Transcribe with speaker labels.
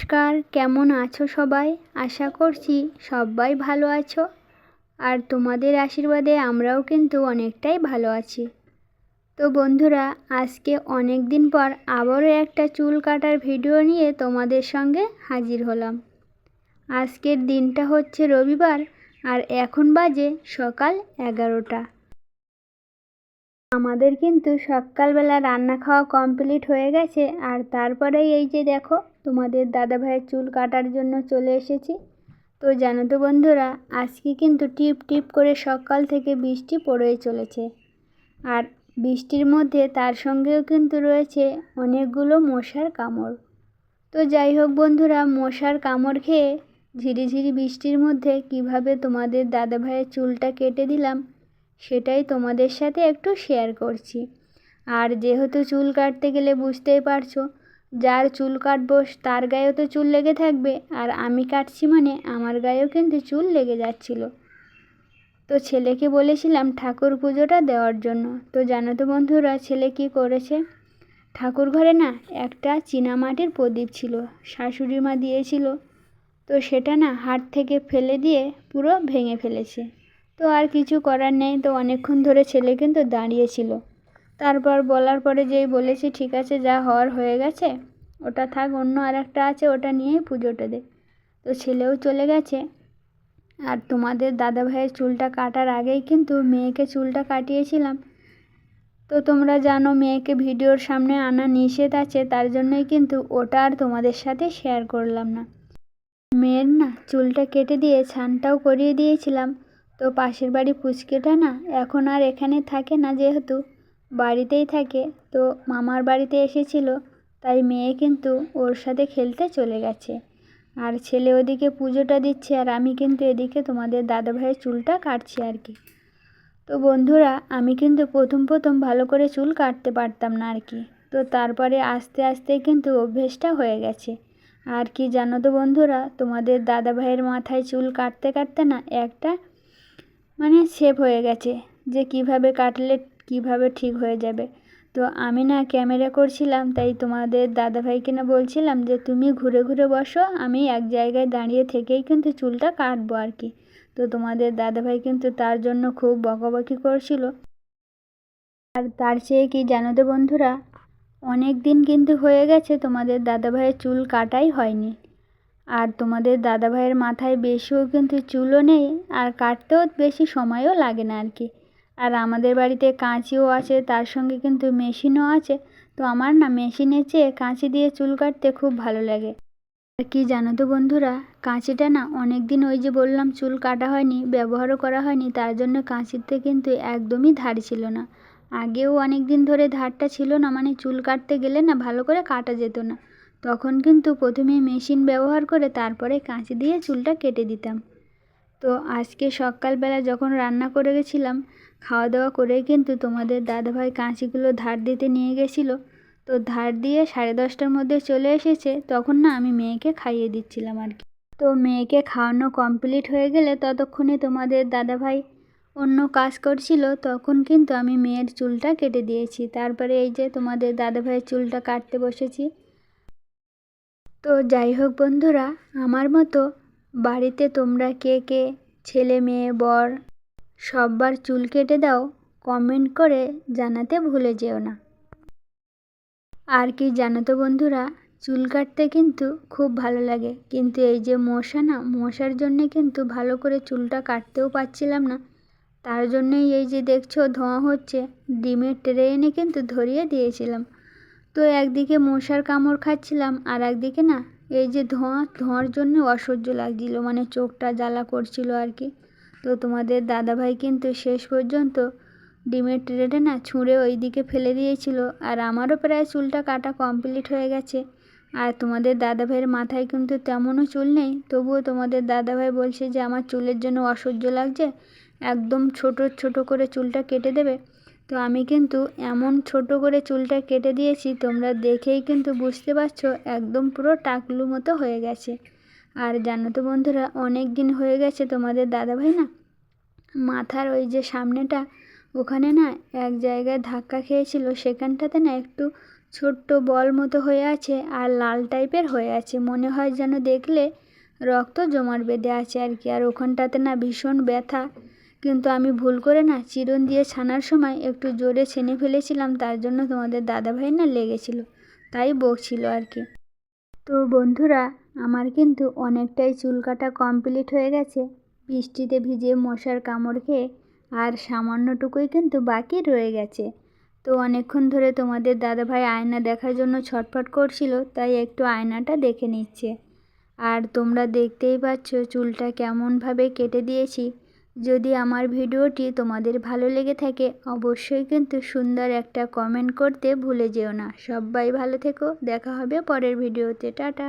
Speaker 1: নমস্কার, কেমন আছো সবাই? আশা করছি সবাই ভালো আছো। আর তোমাদের আশীর্বাদে আমরাও কিন্তু অনেকটাই ভালো আছি। তো বন্ধুরা, আজকে অনেক দিন পর আবারও একটা চুল কাটার ভিডিও নিয়ে তোমাদের সঙ্গে হাজির হলাম। আজকের দিনটা হচ্ছে রবিবার আর এখন বাজে সকাল এগারোটা। আমাদের কিন্তু সকালবেলা রান্না খাওয়া কমপ্লিট হয়ে গেছে আর তারপরেই এই যে দেখো তোমাদের দাদা ভাইয়ের চুল কাটার জন্য চলে এসেছি। তো জানো তো বন্ধুরা, আজকে কিন্তু টিপ টিপ করে সকাল থেকে বৃষ্টি পড়েই চলেছে। আর বৃষ্টির মধ্যে তার সঙ্গেও কিন্তু রয়েছে অনেকগুলো মশার কামড়। তো যাই হোক বন্ধুরা, মশার কামড় খেয়ে ঝিরিঝিরি বৃষ্টির মধ্যে কীভাবে তোমাদের দাদা ভাইয়ের চুলটা কেটে দিলাম, সেটাই তোমাদের সাথে একটু শেয়ার করছি। আর যেহেতু চুল কাটতে গেলে বুঝতেই পারছ যার চুল কাটবো তার গায়েও তো চুল লেগে থাকবে। আর আমি কাটছি মানে আমার গায়েও কিন্তু চুল লেগে যাচ্ছিল। তো ছেলেকে বলেছিলাম ঠাকুর পুজোটা দেওয়ার জন্য। তো জানো তো বন্ধুরা, ছেলে কি করেছে? ঠাকুর ঘরে না একটা চীনামাটির প্রদীপ ছিল, শাশুড়ি মা দিয়েছিল। তো সেটা না হাট থেকে ফেলে দিয়ে পুরো ভেঙে ফেলেছে। তো আর কিছু করার নেই, তো অনেকক্ষণ ধরে ছেলে কিন্তু দাঁড়িয়েছিল তারপর বলার পরে যেই বলেছি, ঠিক আছে, যা হওয়ার হয়ে গেছে, ওটা থাক, অন্য আর একটা আছে, ওটা নিয়েই পুজোটা দে। তো ছেলেও চলে গেছে। আর তোমাদের দাদা ভাইয়ের চুলটা কাটার আগেই কিন্তু মেয়েকে চুলটা কাটিয়েছিলাম। তো তোমরা জানো, মেয়েকে ভিডিওর সামনে আনা নিষেধ আছে, তার জন্যই কিন্তু ওটা আর তোমাদের সাথে শেয়ার করলাম না। মেয়ের না চুলটা কেটে দিয়ে ছানটাও করিয়ে দিয়েছিলাম। তো পাশের বাড়ি পুচকেটা না এখন আর এখানে থাকে না যেহেতু। বাড়িতেই থাকে। তো মামার বাড়িতে এসেছিল, তাই মেয়ে কিন্তু ওর সাথে খেলতে চলে গেছে। আর ছেলে ওদিকে পুজোটা দিচ্ছে আর আমি কিন্তু এদিকে তোমাদের দাদা ভাইয়ের চুলটা কাটছি আর কি। তো বন্ধুরা, আমি কিন্তু প্রথম প্রথম ভালো করে চুল কাটতে পারতাম না আর কি। তো তারপরে আস্তে আস্তে কিন্তু অভ্যেসটা হয়ে গেছে। আর কি জানো তো বন্ধুরা, তোমাদের দাদা ভাইয়ের মাথায় চুল কাটতে কাটতে না একটা মানে সেভ হয়ে গেছে যে কীভাবে কাটলে কীভাবে ঠিক হয়ে যাবে? তো আমি না ক্যামেরা করছিলাম, তাই তোমাদের দাদাভাইকে না বলছিলাম যে, তুমি ঘুরে ঘুরে বসো, আমি এক জায়গায় দাঁড়িয়ে থেকেই কিন্তু চুলটা কাটবো আর কি। তো তোমাদের দাদাভাই কিন্তু তার জন্য খুব বকাবকি করছিল। আর তার চেয়ে কি জানো তো বন্ধুরা, অনেক দিন কিন্তু হয়ে গেছে তোমাদের দাদাভাইয়ের চুল কাটাই হয়নি। আর তোমাদের দাদাভাইয়ের মাথায় বেশিও কিন্তু চুলও নেই, আর কাটতেও বেশি সময়ও লাগে না আর কি। আমাদের বাড়িতে কাঁচিও আছে, তার সঙ্গে কিন্তু মেশিনও আছে। তো আমার না মেশিনের চেয়ে কাঁচি দিয়ে চুল কাটতে খুব ভালো লাগে। আর কি জানো তো বন্ধুরা, কাঁচিটা না অনেক দিন ওই যে বললাম চুল কাটা হয়নি, ব্যবহারও করা হয়নি, তার জন্য কাঁচিতে কিন্তু একদমই ধার ছিল না। আগেও অনেক দিন ধরে ধারটা ছিল না মানে চুল কাটতে গেলে না ভালো করে কাটা যেত না। তখন কিন্তু প্রথমে মেশিন ব্যবহার করে তারপরে কাঁচি দিয়ে চুলটা কেটে দিতাম। তো আজকে সকালবেলা যখন রান্না করে গেছিলাম খাওয়া দাওয়া করে কিন্তু তোমাদের দাদাভাই কাঁচিগুলো ধার দিতে নিয়ে গেছিল। তো ধার দিয়ে সাড়ে দশটার মধ্যে চলে এসেছে, তখন না আমি মেয়েকে খাইয়ে দিচ্ছিলাম আর কি। তো মেয়েকে খাওয়ানো কমপ্লিট হয়ে গেলে ততক্ষণে তোমাদের দাদাভাই অন্য কাজ করছিল, তখন কিন্তু আমি মেয়ের চুলটা কেটে দিয়েছি। তারপরে এই যে তোমাদের দাদাভাইয়ের চুলটা কাটতে বসেছি। তো যাই হোক বন্ধুরা, আমার মতো বাড়িতে তোমরা কে কে? ছেলে, মেয়ে, বর? সববার চুল কেটে দাও, কমেন্ট করে জানাতে ভুলে যেও না। আর কি জানো তো বন্ধুরা, চুল কাটতে কিন্তু খুব ভালো লাগে। কিন্তু এই যে মশা না, মশার জন্যে কিন্তু ভালো করে চুলটা কাটতেও পারছিলাম না। তার জন্যই এই যে দেখছ, ধোঁয়া হচ্ছে, ডিমের ট্রে এনে কিন্তু ধরিয়ে দিয়েছিলাম। তো একদিকে মশার কামড় খাচ্ছিলাম, আর একদিকে না এই যে ধোঁয়া, ধোঁয়ার জন্য অসহ্য লাগছিল মানে চোখটা জ্বালা করছিল আর কি। তো তোমাদের দাদাভাই কিন্তু শেষ পর্যন্ত ডিমের ট্রেটা না ছুঁড়ে ওই দিকে ফেলে দিয়েছিল, আর আমারও প্রায় চুলটা কাটা কমপ্লিট হয়ে গেছে। আর তোমাদের দাদাভাইয়ের মাথায় কিন্তু তেমনও চুল নেই, তবুও তোমাদের দাদাভাই বলছে যে, আমার চুলের জন্য অসহ্য লাগছে, একদম ছোট ছোট করে চুলটা কেটে দেবে। তো আমি কিন্তু এমন ছোট করে চুলটা কেটে দিয়েছি, তোমরা দেখেই কিন্তু বুঝতে পারছ একদম পুরো টাকলু মতো হয়ে গেছে। আর জানো তো বন্ধুরা, অনেক দিন হয়ে গেছে তোমাদের দাদাভাই না মাথার ওই যে সামনেটা, ওখানে না এক জায়গায় ধাক্কা খেয়েছিল, সেখানটাতে না একটু ছোট্ট বল মতো হয়ে আছে আর লাল টাইপের হয়ে আছে। মনে হয় যেন দেখলে রক্ত জমাট বেঁধে আছে আর কি। আর ওখানটাতে না ভীষণ ব্যথা। কিন্তু আমি ভুল করে না চিরুন দিয়ে ছানার সময় একটু জোরে ছেনে ফেলেছিলাম, তার জন্য তোমাদের দাদাভাই না লেগেছিল, তাই বকছিল আর কি। তো বন্ধুরা, আমার কিন্তু অনেকটাই চুল কাটা কমপ্লিট হয়ে গেছে। বৃষ্টিতে ভিজে মশার কামড় খেয়ে আর সামান্যটুকুই কিন্তু বাকি রয়ে গেছে। তো অনেকক্ষণ ধরে তোমাদের দাদাভাই আয়না দেখার জন্য ছটফট করছিল, তাই একটু আয়নাটা দেখে নিচ্ছে। আর তোমরা দেখতেই পাচ্ছ, চুলটা কেমনভাবে কেটে দিয়েছি। যদি আমার ভিডিওটি তোমাদের ভালো লেগে থাকে, অবশ্যই কিন্তু সুন্দর একটা কমেন্ট করতে ভুলে যেও না। সবাই ভালো থেকো, দেখা হবে পরের ভিডিওতে। টাটা!